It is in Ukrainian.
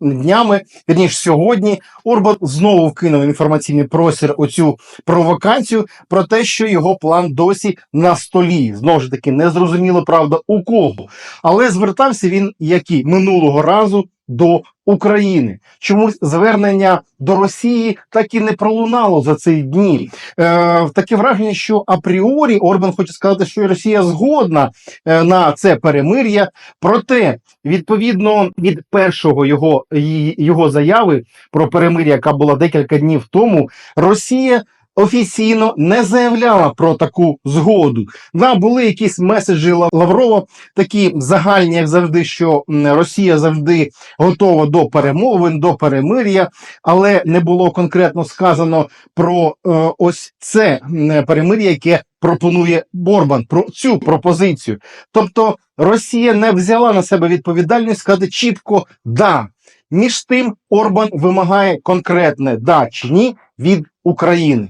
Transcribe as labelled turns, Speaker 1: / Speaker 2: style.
Speaker 1: днями, вірніше сьогодні, Орбан знову вкинув інформаційний простір оцю провокацію про те, що його план досі на столі. Знову ж таки, не зрозуміло, правда, у кого. Але звертався він які минулого разу до України. Чомусь звернення до Росії так і не пролунало за ці дні. Е, таке враження, що апріорі Орбан хоче сказати, що Росія згодна е, на це перемир'я. Проте, відповідно від першого його, його заяви про перемир'я, яка була декілька днів тому, Росія. Офіційно не заявляла про таку згоду. Да, були якісь меседжі Лаврова, такі загальні, як завжди, що Росія завжди готова до перемовин, до перемир'я, але не було конкретно сказано про е, ось це перемир'я, яке пропонує Борбан, про цю пропозицію. Тобто Росія не взяла на себе відповідальність сказати чітко да. Між тим Орбан вимагає конкретне да чи ні від України.